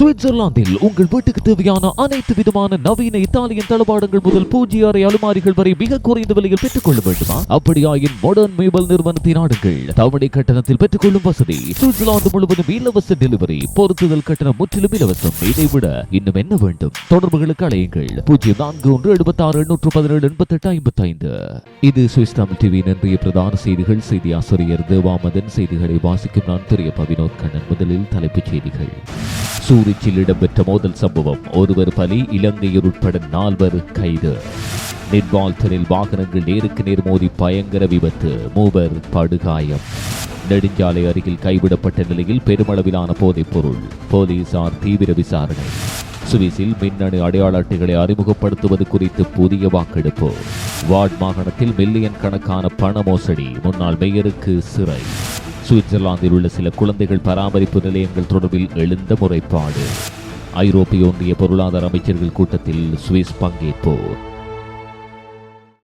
சுவிட்சர்லாந்தில் உங்கள் வீட்டுக்கு தேவையான அனைத்து விதமான நவீன இத்தாலியன் தளபாடங்கள் முதல் பூஜ்ய அறை அலுமாரிகள் வரை மிக குறைந்த விலையில் பெற்றுக்கொள்ள வேண்டுமா? அப்படியாயின் மாடர்ன் மேபல் நிறுவனத்தை நாடுங்கள் தவணை கட்டணத்தில் பெற்றுக்கொள்ளும் வசதி. சுவிட்சர்லாந்து முழுவதும் இலவச டெலிவரி பொருத்துதல் கட்டணம் முற்றிலும் இலவசம். இதை விட இன்னும் என்ன வேண்டும்? தொடர்புகளுக்கு அழையுங்கள். பூஜ்ஜியம் நான்கு ஒன்று எழுபத்தி ஆறு எண்ணூற்று பதினேழு எண்பத்தி எட்டு ஐம்பத்தி ஐந்து இது சுவிஸ் தமிழ் டிவியின் இன்றைய பிரதான செய்திகள். செய்தி ஆசிரியர் தேவாமதன் செய்திகளை வாசிக்கும் நான் தெரிய பவினோத் கண்ணன். முதலில் தலைப்புச் செய்திகள். சூரிச்சில் இடம்பெற்ற மோதல் சம்பவம். ஒருவர் பலி இலங்கையர் உட்பட நால்வர் கைது. நிர்வால்தனில் வாகனங்கள் நேருக்கு நேர் மோதி பயங்கர விபத்து. மூவர் படுகாயம். நெடுஞ்சாலை அருகில் கைவிடப்பட்ட நிலையில் பெருமளவிலான போதைப் பொருள் போலீசார் தீவிர விசாரணை. சுவிஸில் மின்னணு அடையாள அட்டைகளை அறிமுகப்படுத்துவது குறித்து புதிய வாக்கெடுப்பு. வார்ட் மாகாணத்தில் மில்லியன் கணக்கான பண மோசடி. முன்னாள் மேயருக்கு சிறை. சுவிட்சர்லாந்தில் உள்ள சில குழந்தைகள் பராமரிப்பு நிலையங்கள் தொடர்பில் எழுந்த முறைப்பாடு. ஐரோப்பிய ஒன்றிய பொருளாதார அமைச்சர்கள் கூட்டத்தில் சுவிஸ் பங்கேற்போர்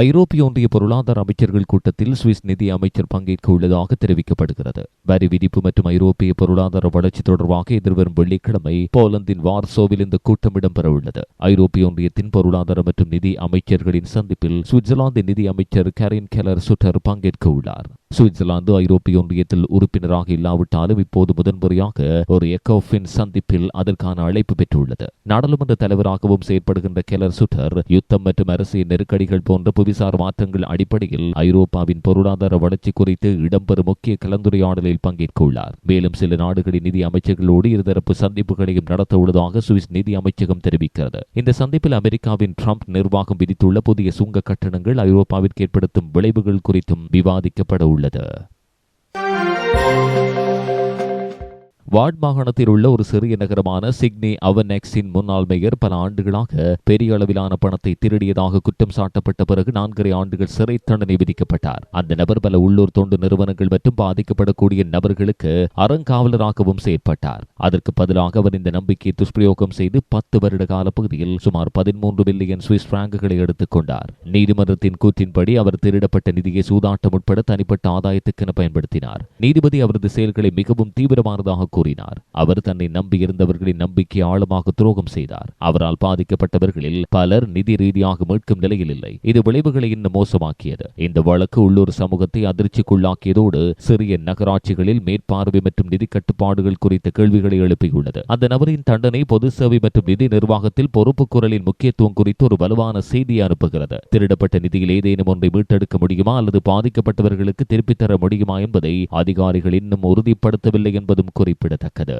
ஐரோப்பிய ஒன்றிய பொருளாதார அமைச்சர்கள் கூட்டத்தில் சுவிஸ் நிதி அமைச்சர் பங்கேற்க உள்ளதாக தெரிவிக்கப்படுகிறது. வரி விதிப்பு மற்றும் ஐரோப்பிய பொருளாதார வளர்ச்சி தொடர்பாக எதிர்வரும் வெள்ளிக்கிழமை போலந்தின் வார்சோவில் இந்த கூட்டம் இடம்பெறவுள்ளது. ஐரோப்பிய ஒன்றியத்தின் பொருளாதார மற்றும் நிதி அமைச்சர்களின் சந்திப்பில் சுவிட்சர்லாந்து நிதி அமைச்சர் கரின் கெலர் சுட்டர் பங்கேற்க உள்ளார். சுவிட்சர்லாந்து ஐரோப்பிய ஒன்றியத்தில் உறுப்பினராக இல்லாவிட்டாலும் இப்போது முதன்முறையாக ஒரு எக்கோஃபின் சந்திப்பில் அதற்கான அழைப்பு பெற்றுள்ளது. நாடாளுமன்ற தலைவராகவும் செயற்படுகின்ற கெலர் சுட்டர் யுத்தம் மற்றும் அரசியல் நெருக்கடிகள் போன்ற புவிசார் மாற்றங்கள் அடிப்படையில் ஐரோப்பாவின் பொருளாதார வளர்ச்சி குறித்து இடம்பெறும் முக்கிய கலந்துரையாடலில் பங்கேற்க உள்ளார் மேலும் சில நாடுகளின் நிதி அமைச்சர்களோடு இருதரப்பு சந்திப்புகளையும் நடத்த உள்ளதாக சுவிஸ் நிதி அமைச்சகம் தெரிவிக்கிறது. இந்த சந்திப்பில் அமெரிக்காவின் ட்ரம்ப் நிர்வாகம் விதித்துள்ள புதிய சுங்க கட்டணங்கள் ஐரோப்பாவிற்கு ஏற்படுத்தும் விளைவுகள் குறித்தும் விவாதிக்கப்பட உள்ளது. 了的。வார்ட் மாகாணத்தில் உள்ள ஒரு சிறிய நகரமான சிக்னி அவனெக்ஸின் முன்னாள் மேயர் பல ஆண்டுகளாக பெரிய அளவிலான பணத்தை திருடியதாக குற்றம் சாட்டப்பட்ட பிறகு நான்கரை ஆண்டுகள் சிறை தண்டனை விதிக்கப்பட்டார். அந்த நபர் பல உள்ளூர் தொண்டு நிறுவனங்கள் மற்றும் பாதிக்கப்படக்கூடிய நபர்களுக்கு அறங்காவலராகவும் செயற்பட்டார். அதற்கு பதிலாக அவர் இந்த நம்பிக்கையை துஷ்பிரயோகம் செய்து பத்து வருட கால பகுதியில் சுமார் பதிமூன்று பில்லியன் சுவிஸ் பிராங்குகளை எடுத்துக் கொண்டார். நீதிமன்றத்தின் கூற்றின்படி அவர் திருடப்பட்ட நிதியை சூதாட்டம் உட்பட தனிப்பட்ட ஆதாயத்துக்கென பயன்படுத்தினார். நீதிபதி அவரது செயல்களை மிகவும் தீவிரமானதாக கூறினார். அவர் தன்னை நம்பியிருந்தவர்களின் நம்பிக்கை ஆழமாக துரோகம் செய்தார். அவரால் பாதிக்கப்பட்டவர்களில் பலர் நிதி ரீதியாக மீட்கும் நிலையில் இல்லை. இது விளைவுகளை இன்னும் மோசமாக்கியது. இந்த வழக்கு உள்ளூர் சமூகத்தை அதிர்ச்சிக்குள்ளாக்கியதோடு சிறிய நகராட்சிகளில் மேற்பார்வை மற்றும் நிதி கட்டுப்பாடுகள் குறித்த கேள்விகளை எழுப்பியுள்ளது. அந்த நபரின் தண்டனை பொது சேவை மற்றும் நிதி நிர்வாகத்தில் பொறுப்பு குரலின் முக்கியத்துவம் குறித்து ஒரு வலுவான செய்தியை அனுப்புகிறது. திருடப்பட்ட நிதியில் ஏதேனும் ஒன்றை மீட்டெடுக்க முடியுமா அல்லது பாதிக்கப்பட்டவர்களுக்கு திருப்பித்தர முடியுமா என்பதை அதிகாரிகள் இன்னும் உறுதிப்படுத்தவில்லை என்பதும் குறிப்பிடத்தக்கது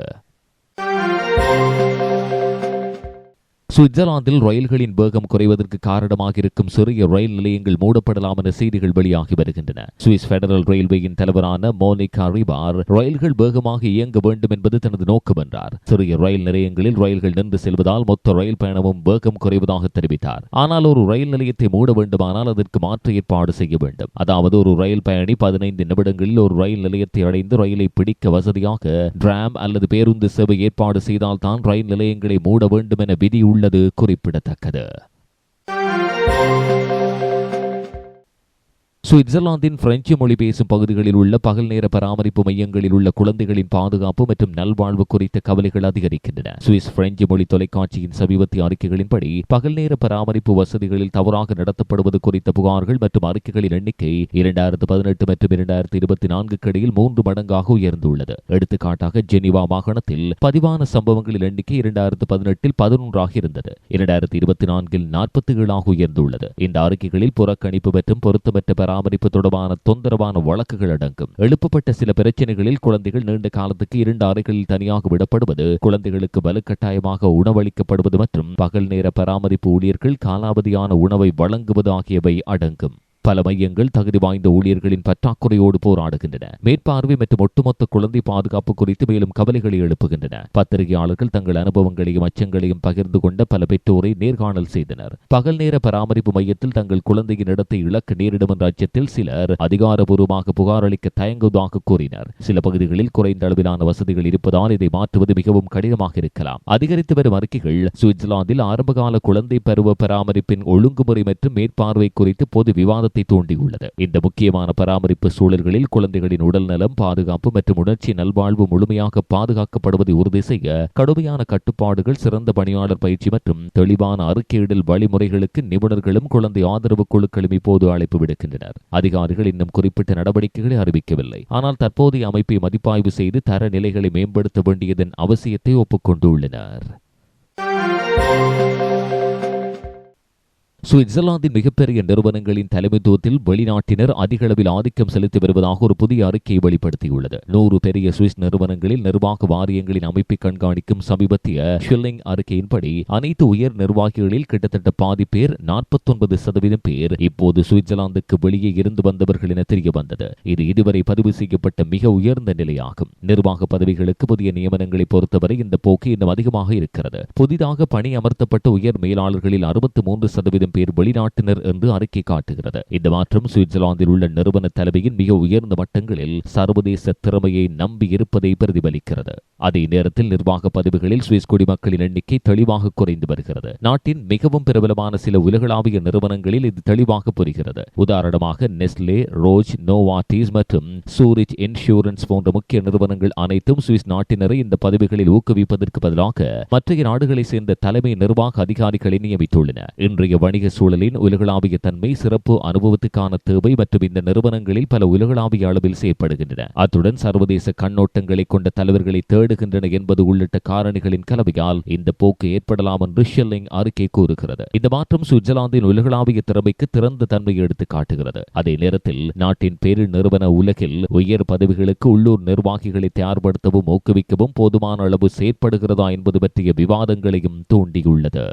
சுவிட்சர்லாந்தில் ரயில்களின் வேகம் குறைவதற்கு காரணமாக இருக்கும் சிறிய ரயில் நிலையங்கள் மூடப்படலாம் என செய்திகள் வெளியாகி வருகின்றன. சுவிஸ் பெடரல் ரயில்வேயின் தலைவரான மோனிகா ரிபார் ரயில்கள் வேகமாக இயங்க வேண்டும் என்பது தனது நோக்கம் என்றார். சிறிய ரயில் நிலையங்களில் ரயில்கள் நின்று செல்வதால் மொத்த ரயில் பயணமும் வேகம் குறைவதாக தெரிவித்தார். ஆனால் ஒரு ரயில் நிலையத்தை மூட வேண்டுமானால் அதற்கு மாற்று ஏற்பாடு செய்ய வேண்டும். அதாவது ஒரு ரயில் பயணி பதினைந்து நிமிடங்களில் ஒரு ரயில் நிலையத்தை அடைந்து ரயிலை பிடிக்க வசதியாக டிராம் அல்லது பேருந்து சேவை ஏற்பாடு செய்தால் தான் ரயில் நிலையங்களை மூட வேண்டும் என விதி உள்ளது குறிப்பிடத்தக்கது. சுவிட்சர்லாந்தின் பிரெஞ்சு மொழி பேசும் பகுதிகளில் உள்ள பகல் நேர பராமரிப்பு மையங்களில் உள்ள குழந்தைகளின் பாதுகாப்பு மற்றும் நல்வாழ்வு குறித்த கவலைகள் அதிகரிக்கின்றன. சுவிஸ் பிரெஞ்சு மொழி தொலைக்காட்சியின் சமீபத்திய அறிக்கைகளின்படி பகல் நேர பராமரிப்பு வசதிகளில் தவறாக நடத்தப்படுவது குறித்த புகார்கள் மற்றும் அறிக்கைகளின் எண்ணிக்கை இரண்டாயிரத்து பதினெட்டு மற்றும் இரண்டாயிரத்து இருபத்தி நான்குக்கு இடையில் மூன்று மடங்காக உயர்ந்துள்ளது. எடுத்துக்காட்டாக ஜெனிவா மாகாணத்தில் பதிவான சம்பவங்களின் எண்ணிக்கை இரண்டாயிரத்து பதினெட்டில் பதினொன்றாக இருந்தது. இரண்டாயிரத்து இருபத்தி நான்கில் நாற்பத்தி ஏழாக உயர்ந்துள்ளது. இந்த அறிக்கைகளில் புறக்கணிப்பு மற்றும் பொருத்தமற்ற பராமரிப்பு பராமரிப்பு தொடர்பான தொந்தரவான வழக்குகள் அடங்கும். எழுப்பப்பட்ட சில பிரச்சனைகளில் குழந்தைகள் நீண்ட காலத்துக்கு இரண்டு அறைகளில் தனியாக விடப்படுவது குழந்தைகளுக்கு வலுக்கட்டாயமாக உணவளிக்கப்படுவது மற்றும் பகல் நேர பராமரிப்பு ஊழியர்கள் காலாவதியான உணவை வழங்குவது ஆகியவை அடங்கும். பல மையங்கள் தகுதி வாய்ந்த ஊழியர்களின் பற்றாக்குறையோடு போராடுகின்றன. மேற்பார்வை மற்றும் ஒட்டுமொத்த குழந்தை பாதுகாப்பு குறித்து மேலும் கவலைகளை எழுப்புகின்றன. பத்திரிகையாளர்கள் தங்கள் அனுபவங்களையும் அச்சங்களையும் பகிர்ந்து கொண்ட பல பெற்றோரை நேர்காணல் செய்தனர். பகல் நேர பராமரிப்பு மையத்தில் தங்கள் குழந்தையின் இடத்தை இழக்க நேரிடும் என்ற அச்சத்தில் சிலர் அதிகாரபூர்வமாக புகார் அளிக்க தயங்குவதாக கூறினர். சில பகுதிகளில் குறைந்த அளவிலான வசதிகள் இருப்பதால் இதை மாற்றுவது மிகவும் கடினமாக இருக்கலாம். அதிகரித்து வரும் அறிக்கைகள் சுவிட்சர்லாந்தில் ஆரம்பகால குழந்தை பருவ பராமரிப்பின் ஒழுங்குமுறை மற்றும் மேற்பார்வை குறித்து பொது விவாத ஆர்வத்தை தூண்டியுள்ளது. இந்த முக்கியமான பராமரிப்பு சூழல்களில் குழந்தைகளின் உடல் நலம் பாதுகாப்பு மற்றும் உணர்ச்சி நல்வாழ்வு முழுமையாக பாதுகாக்கப்படுவதை உறுதி செய்ய கடுமையான கட்டுப்பாடுகள் சிறந்த பணியாளர் பயிற்சி மற்றும் தெளிவான அறிக்கையிடல் வழிமுறைகளுக்கு நிபுணர்களும் குழந்தை ஆதரவு குழுக்களும் இப்போது அழைப்பு விடுக்கின்றனர். அதிகாரிகள் இன்னும் குறிப்பிட்ட நடவடிக்கைகளை அறிவிக்கவில்லை. ஆனால் தற்போதைய அமைப்பை மதிப்பாய்வு செய்து தர நிலைகளை மேம்படுத்த வேண்டியதன் அவசியத்தை ஒப்புக்கொண்டுள்ளனர். சுவிட்சர்லாந்தின் மிகப்பெரிய நிறுவனங்களின் தலைமைத்துவத்தில் வெளிநாட்டினர் அதிக அளவில் ஆதிக்கம் செலுத்தி வருவதாக ஒரு புதிய அறிக்கையை வெளிப்படுத்தியுள்ளது. நூறு பெரிய சுவிஸ் நிறுவனங்களில் நிர்வாக வாரியங்களின் அமைப்பை கண்காணிக்கும் சமீபத்திய ஷில்லிங் அறிக்கையின்படி அனைத்து உயர் நிர்வாகிகளில் கிட்டத்தட்ட பாதி பேர் நாற்பத்தொன்பது சதவீதம் பேர் இப்போது சுவிட்சர்லாந்துக்கு வெளியே இருந்து வந்தவர்கள் என தெரிய வந்தது இது இதுவரை பதிவு செய்யப்பட்ட மிக உயர்ந்த நிலையாகும். நிர்வாக பதவிகளுக்கு புதிய நியமனங்களை பொறுத்தவரை இந்த போக்கு இன்னும் அதிகமாக இருக்கிறது. புதிதாக பணி அமர்த்தப்பட்ட உயர் மேலாளர்களில் அறுபத்தி மூன்று சதவீதம் ஆயிரம் பேர் வெளிநாட்டினர் என்று அறிக்கை காட்டுகிறது. இந்த மாற்றம் சுவிட்சர்லாந்தில் உள்ள நிறுவன தலைமையின் மிக உயர்ந்த மட்டங்களில் சர்வதேச திறமையை நம்பி இருப்பதை பிரதிபலிக்கிறது. அதே நேரத்தில் நிர்வாக பதவிகளில் சுவிஸ் குடிமக்களின் எண்ணிக்கை தெளிவாக குறைந்து வருகிறது. நாட்டின் மிகவும் பிரபலமான சில உலகளாவிய நிறுவனங்களில் இது தெளிவாக புரிகிறது. உதாரணமாக நெஸ்லே ரோஜ் நோவாட்டிஸ் மற்றும் சூரிச் இன்சூரன்ஸ் போன்ற முக்கிய நிறுவனங்கள் அனைத்தும் சுவிஸ் நாட்டினரை இந்த பதவிகளில் ஊக்குவிப்பதற்கு பதிலாக மற்றைய நாடுகளை சேர்ந்த தலைமை நிர்வாக அதிகாரிகளை நியமித்துள்ளன. இன்றைய வணிக சூழலின் உலகளாவிய தன்மை சிறப்பு அனுபவத்துக்கான தேவை மற்றும் இந்த நிறுவனங்களில் பல உலகளாவிய அளவில் செயற்படுகின்றன. அத்துடன் சர்வதேச கண்ணோட்டங்களை கொண்ட தலைவர்களை தேடுகின்றன என்பது உள்ளிட்ட காரணிகளின் கலவையால் இந்த போக்கு ஏற்படலாம் என்று ஷெல்லிங் அறிக்கை கூறுகிறது. இந்த மாற்றம் சுவிட்சர்லாந்தின் உலகளாவிய திறமைக்கு திறந்த தன்மையை எடுத்து காட்டுகிறது. அதே நேரத்தில் நாட்டின் பெரு நிறுவன உலகில் உயர் பதவிகளுக்கு உள்ளூர் நிர்வாகிகளை தயார்படுத்தவும் ஊக்குவிக்கவும் போதுமான அளவு செயற்படுகிறதா என்பது பற்றிய விவாதங்களையும் தூண்டியுள்ளது.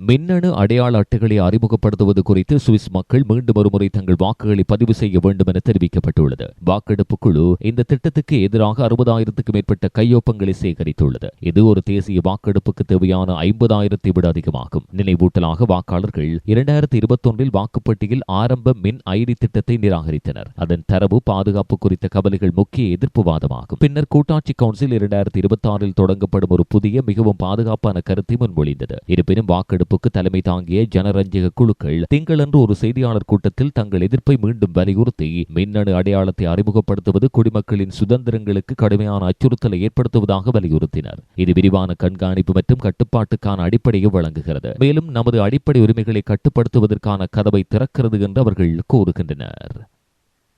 மின்னணு அடையாள அட்டைகளை அறிமுகப்படுத்துவது குறித்து சுவிஸ் மக்கள் மீண்டும் ஒருமுறை தங்கள் வாக்குகளை பதிவு செய்ய வேண்டும் என தெரிவிக்கப்பட்டுள்ளது. வாக்கெடுப்பு குழு இந்த திட்டத்துக்கு எதிராக அறுபதாயிரத்துக்கும் மேற்பட்ட கையொப்பங்களை சேகரித்துள்ளது. இது ஒரு தேசிய வாக்கெடுப்புக்கு தேவையான ஐம்பதாயிரத்தை விட அதிகமாகும். நினைவூட்டலாக வாக்காளர்கள் இரண்டாயிரத்தி இருபத்தொன்றில் வாக்குப்பட்டியில் ஆரம்ப மின் ஐடி திட்டத்தை நிராகரித்தனர். அதன் தரவு பாதுகாப்பு குறித்த கவலைகள் முக்கிய எதிர்ப்பு வாதமாகும். பின்னர் கூட்டாட்சி கவுன்சில் இரண்டாயிரத்தி இருபத்தி ஆறில் தொடங்கப்படும் ஒரு புதிய மிகவும் பாதுகாப்பான கருத்தை முன்மொழிந்தது. இருப்பினும் வாக்கெடுப்பு வாக்கெடுப்புக்கு தலைமை தாங்கிய ஜனரஞ்சக குழுக்கள் திங்களன்று ஒரு செய்தியாளர் கூட்டத்தில் தங்கள் எதிர்ப்பை மீண்டும் வலியுறுத்தி மின்னணு அடையாளத்தை அறிமுகப்படுத்துவது குடிமக்களின் சுதந்திரங்களுக்கு கடுமையான அச்சுறுத்தலை ஏற்படுத்துவதாக வலியுறுத்தினர். இது விரிவான கண்காணிப்பு மற்றும் கட்டுப்பாட்டுக்கான அடிப்படையை வழங்குகிறது. மேலும் நமது அடிப்படை உரிமைகளை கட்டுப்படுத்துவதற்கான கதவை திறக்கிறது என்று அவர்கள் கூறுகின்றனர்.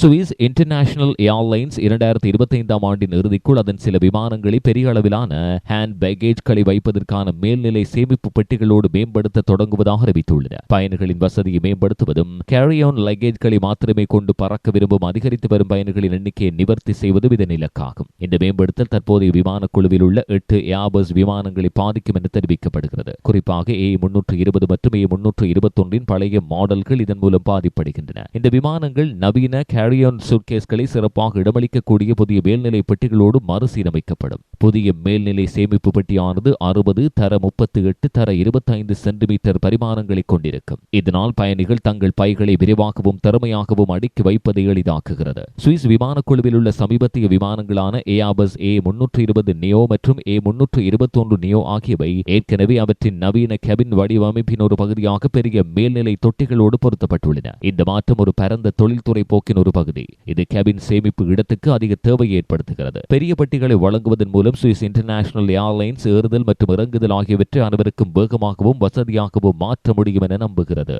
சுவிஸ் இன்டர்நேஷனல் ஏர்லைன்ஸ் இரண்டாயிரத்தி இருபத்தைந்தாம் ஆண்டின் இறுதிக்குள் அதன் சில விமானங்களை பெரிய அளவிலான ஹேண்ட் பேகேஜ்களை வைப்பதற்கான மேல்நிலை சேமிப்பு பெட்டிகளோடு மேம்படுத்த தொடங்குவதாக அறிவித்துள்ளன. பயணிகளின் வசதியை மேம்படுத்துவதும் கேரியான் லக்கேஜ்களை மாத்திரமே கொண்டு பறக்க விரும்பும் அதிகரித்து வரும் பயணிகளின் எண்ணிக்கையை நிவர்த்தி செய்வதும் இதன் இலக்காகும். இந்த மேம்படுத்தல் தற்போதைய விமான குழுவில் உள்ள எட்டு ஏர்பஸ் விமானங்களை பாதிக்கும் என தெரிவிக்கப்படுகிறது. குறிப்பாக ஏ முன்னூற்று இருபது மற்றும் ஏ முன்னூற்று இருபத்தொன்றின் பழைய மாடல்கள் இதன் மூலம் பாதிப்படைகின்றன. இந்த விமானங்கள் நவீன கேரியான் சூட்கேஸ்களை சிறப்பாக இடமளிக்கக்கூடிய புதிய மேல்நிலை பெட்டிகளோடு மறுசீரமைக்கப்படும். புதிய மேல்நிலை சேமிப்பு பெட்டியானது அறுபது தர முப்பத்தி எட்டு தர இருபத்தைந்து சென்டிமீட்டர் பரிமாணங்களை கொண்டிருக்கும். இதனால் பயணிகள் தங்கள் பைகளை விரிவாகவும் திறமையாகவும் அடுக்கி வைப்பதை எளிதாக்குகிறது. சுவிஸ் விமான குழுவில் உள்ள சமீபத்திய விமானங்களான ஏஆபஸ் ஏ முன்னூற்று இருபது நியோ மற்றும் ஏ முன்னூற்று இருபத்தொன்று நியோ ஆகியவை ஏற்கனவே அவற்றின் நவீன கெபின் வடிவமைப்பின் ஒரு பகுதியாக பெரிய மேல்நிலை தொட்டிகளோடு பொருத்தப்பட்டுள்ளன. இந்த மாற்றம் ஒரு பரந்த தொழில்துறை போக்கின் ஒரு பகுதி. இது கேபின் சேமிப்பு இடத்துக்கு அதிக தேவையை ஏற்படுத்துகிறது. பெரிய பெட்டிகளை வழங்குவதன் மூலம் சுவிஸ் இன்டர்நேஷனல் ஏர்லைன்ஸ் ஏறுதல் மற்றும் இறங்குதல் ஆகியவற்றை அனைவருக்கும் வேகமாகவும் வசதியாகவும் மாற்ற முடியும் என நம்புகிறது.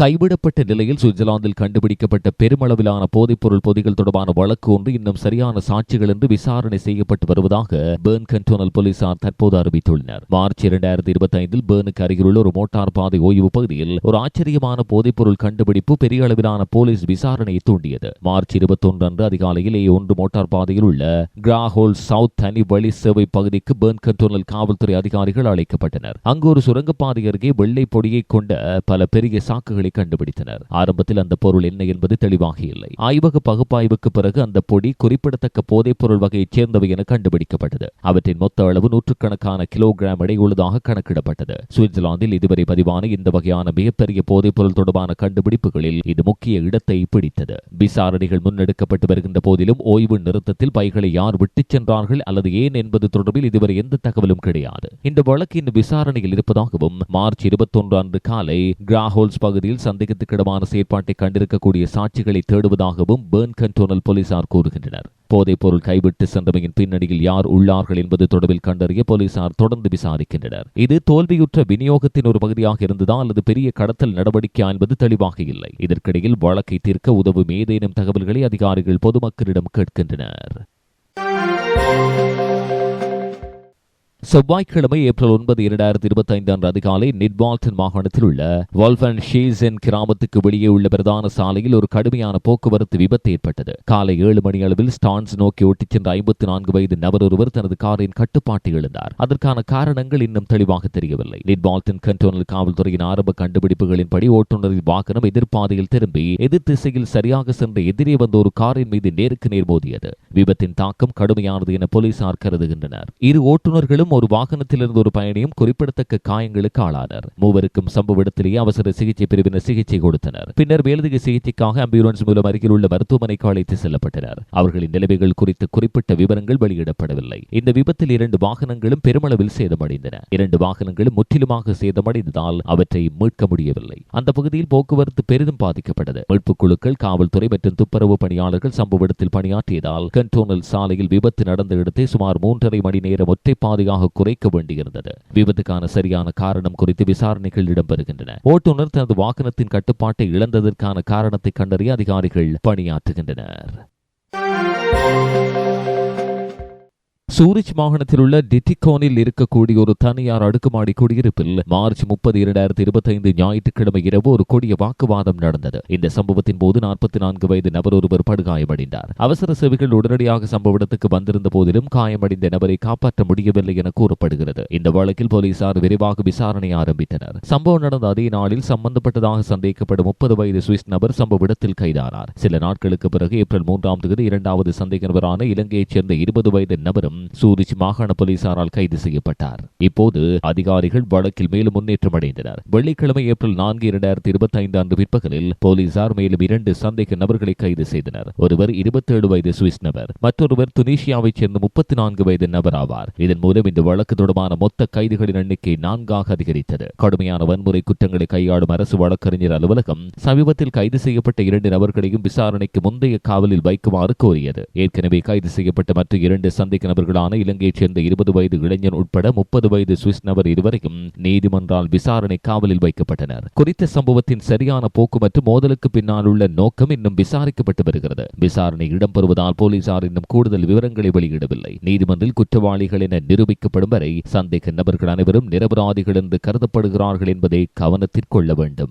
கைவிடப்பட்ட நிலையில் சுவிட்சர்லாந்தில் கண்டுபிடிக்கப்பட்ட பெருமளவிலான போதைப்பொருள் பொதிகள் தொடர்பான வழக்கு ஒன்று இன்னும் சரியான சாட்சிகள் என்று விசாரணை செய்யப்பட்டு வருவதாக பேர்ன் கண்டோனல் போலீசார் தற்போது அறிவித்துள்ளனர். மார்ச் இரண்டாயிரத்தி இருபத்தி ஐந்தில் பேர்னுக்கு அருகிலுள்ள ஒரு மோட்டார் பாதை ஓய்வு பகுதியில் ஒரு ஆச்சரியமான போதைப்பொருள் கண்டுபிடிப்பு பெரிய அளவிலான போலீஸ் விசாரணையை தூண்டியது. மார்ச் இருபத்தொன்று அன்று அதிகாலையில் ஏ ஒன்று மோட்டார் பாதையில் உள்ள கிராஹோல் சவுத் தனி வழி சேவை பகுதிக்கு பேர்ன் கண்டோனல் காவல்துறை அதிகாரிகள் அழைக்கப்பட்டனர். அங்கு ஒரு சுரங்கப்பாதை அருகே வெள்ளை பொடியை கொண்ட பல பெரிய சாக்குகளை கண்டுபிடித்தனர். ஆரம்பத்தில் அந்த பொருள் என்ன என்பது தெளிவாக இல்லை. ஆய்வக பகுப்பாய்வுக்கு பிறகு அந்த பொடி குறிப்பிடத்தக்க போதைப் பொருள் வகையைச் சேர்ந்தவை என கண்டுபிடிக்கப்பட்டது. அவற்றின் மொத்த அளவு நூற்றுக்கணக்கான கிலோகிராம் எடை உள்ளதாக கணக்கிடப்பட்டது. சுவிட்சர்லாந்தில் இதுவரை பதிவான இந்த வகையான மிகப்பெரிய போதைப் பொருள் தொடர்பான கண்டுபிடிப்புகளில் இது முக்கிய இடத்தை பிடித்தது. விசாரணைகள் முன்னெடுக்கப்பட்டு வருகின்ற போதிலும் ஓய்வு நிறுத்தத்தில் பைகளை யார் விட்டுச் சென்றார்கள் அல்லது ஏன் என்பது தொடர்பில் இதுவரை எந்த தகவலும் கிடையாது. இந்த வழக்கு இன்னும் விசாரணையில் இருப்பதாகவும் மார்ச் இருபத்தொன்று அன்று காலை கிராஹோல்ஸ் பகுதியில் சந்தேகத்துக்கிடமான செயற்பாட்டை கண்டிருக்கக்கூடிய சாட்சிகளை தேடுவதாகவும் பேர்ன் கண்டோனல் போலீசார் கூறுகின்றனர். போதைப் பொருள் கைவிட்டு சென்றமையின் பின்னணியில் யார் உள்ளார்கள் என்பது தொடர்பில் கண்டறிய போலீசார் தொடர்ந்து விசாரிக்கின்றனர். இது தோல்வியுற்ற விநியோகத்தின் ஒரு பகுதியாக இருந்ததா அல்லது பெரிய கடத்தல் நடவடிக்கையா என்பது தெளிவாக இல்லை. இதற்கிடையில் வழக்கை தீர்க்க உதவும் ஏதேனும் தகவல்களை அதிகாரிகள் பொதுமக்களிடம் கேட்கின்றனர். செவ்வாய்க்கிழமை ஏப்ரல் ஒன்பது இரண்டாயிரத்தி இருபத்தி ஐந்து அன்று அதிகாலை நிட்வால்டன் மாகாணத்தில் உள்ள வால்வன் ஷீசன் கிராமத்துக்கு வெளியே உள்ள பிரதான சாலையில் ஒரு கடுமையான போக்குவரத்து விபத்து ஏற்பட்டது. காலை ஏழு மணி அளவில் ஸ்டான்ஸ் நோக்கி ஓட்டிச் சென்ற ஐம்பத்தி நான்கு வயது நபர் ஒருவர் தனது காரின் கட்டுப்பாட்டை இழந்தார் அதற்கான காரணங்கள் இன்னும் தெளிவாக தெரியவில்லை. நிட்வால்டன் கண்டோனல் காவல்துறையின் ஆரம்ப கண்டுபிடிப்புகளின்படி ஓட்டுநரின் வாகனம் எதிர்ப்பாதையில் திரும்பி எதிர் திசையில் சரியாக சென்ற எதிரே வந்த ஒரு காரின் மீது நேருக்கு நேர் மோதியது. விபத்தின் தாக்கம் கடுமையானது என போலீசார் கருதுகின்றனர். இரு ஓட்டுநர்களும் ஒரு வாகனத்திலிருந்து ஒரு பயணியும் குறிப்பிடத்தக்க காயங்களுக்கு ஆளானர். மூவருக்கும் சம்பவ இடத்திலேயே அவசர சிகிச்சை பிரிவினர் சிகிச்சை கொடுத்தனர். பின்னர் மேலதிக சிகிச்சைக்காக ஆம்புலன்ஸ் மூலம் அருகில் உள்ள மருத்துவமனைக்கு அழைத்து செல்லப்பட்டனர். அவர்களின் நிலைமைகள் குறித்து குறிப்பிட்ட விவரங்கள் வெளியிடப்படவில்லை. இந்த விபத்தில் இரண்டு வாகனங்களும் பெருமளவில் சேதமடைந்தன. இரண்டு வாகனங்களும் முற்றிலுமாக சேதமடைந்ததால் அவற்றை மீட்க முடியவில்லை. அந்த பகுதியில் போக்குவரத்து பெரிதும் பாதிக்கப்பட்டது. மீட்புக் குழுக்கள் காவல்துறை மற்றும் துப்புரவு பணியாளர்கள் சம்பவ இடத்தில் பணியாற்றியதால் கண்டோனல் சாலையில் விபத்து நடந்த இடத்தை சுமார் மூன்றரை மணி நேரம் ஒற்றை பாதையாக குறைக்க வேண்டியிருந்தது. விபத்துக்கான சரியான காரணம் குறித்து விசாரணைகள் இடம்பெறுகின்றன. ஓட்டுநர் தனது வாகனத்தின் கட்டுப்பாட்டை இழந்ததற்கான காரணத்தை கண்டறிய அதிகாரிகள் பணியாற்றுகின்றனர். சூரிச் மாகாணத்தில் உள்ள டிட்டிகோனில் இருக்கக்கூடிய ஒரு தனியார் அடுக்குமாடி குடியிருப்பில் மார்ச் முப்பது இரண்டாயிரத்தி இருபத்தைந்து ஞாயிற்றுக்கிழமை இரவு ஒரு கொடிய வாக்குவாதம் நடந்தது. இந்த சம்பவத்தின் போது நாற்பத்தி நான்கு வயது நபர் ஒருவர் படுகாயமடைந்தார். அவசர சேவைகள் உடனடியாக சம்பவ இடத்துக்கு வந்திருந்த போதிலும் காயமடைந்த நபரை காப்பாற்ற முடியவில்லை என கூறப்படுகிறது. இந்த வழக்கில் போலீசார் விரைவாக விசாரணை ஆரம்பித்தனர். சம்பவம் நடந்த அதே நாளில் சம்பந்தப்பட்டதாக சந்தேகிக்கப்படும் முப்பது வயது சுவிஸ் நபர் சம்பவ இடத்தில் கைதானார். சில நாட்களுக்கு பிறகு ஏப்ரல் மூன்றாம் தேதி இரண்டாவது சந்தேக நபரான இலங்கையைச் சேர்ந்த இருபது வயது நபரும் சூரிச் மாகாண போலீசாரால் கைது செய்யப்பட்டார். இப்போது அதிகாரிகள் வழக்கில் மேலும் முன்னேற்றம் அடைந்தனர். வெள்ளிக்கிழமை ஏப்ரல் நான்கு இரண்டாயிரத்தி இருபத்தி ஐந்து அன்று பிற்பகலில் போலீசார் மேலும் இரண்டு சந்தேக நபர்களை கைது செய்தனர். ஒருவர் இருபத்தேழு வயது சுவிஸ் நபர் மற்றொருவர் துனிஷியாவைச் சேர்ந்த முப்பத்தி நான்கு வயது நபர் ஆவார். இதன் மூலம் இந்த வழக்கு தொடர்பான மொத்த கைதுகளின் எண்ணிக்கை நான்காக அதிகரித்தது. கடுமையான வன்முறை குற்றங்களை கையாளும் அரசு வழக்கறிஞர் அலுவலகம் சமீபத்தில் கைது செய்யப்பட்ட இரண்டு நபர்களையும் விசாரணைக்கு முந்தைய காவலில் வைக்குமாறு கோரியது. ஏற்கனவே கைது செய்யப்பட்ட மற்ற இரண்டு சந்தேக நபர்கள் நபர்களான இலங்கையைச் சேர்ந்த இருபது வயது இளைஞன் உட்பட முப்பது வயது சுவிஸ் நபர் இருவரையும் நீதிமன்றால் விசாரணை காவலில் வைக்கப்பட்டனர். குறித்த சம்பவத்தின் சரியான போக்கு மற்றும் மோதலுக்கு பின்னால் உள்ள நோக்கம் இன்னும் விசாரிக்கப்பட்டு வருகிறது. விசாரணை இடம்பெறுவதால் போலீசார் இன்னும் கூடுதல் விவரங்களை வெளியிடவில்லை. நீதிமன்றில் குற்றவாளிகள் என நிரூபிக்கப்படும் வரை சந்தேக நபர்கள் அனைவரும் நிரபராதிகள் என்று கருதப்படுகிறார்கள் என்பதை கவனத்தில் கொள்ள வேண்டும்.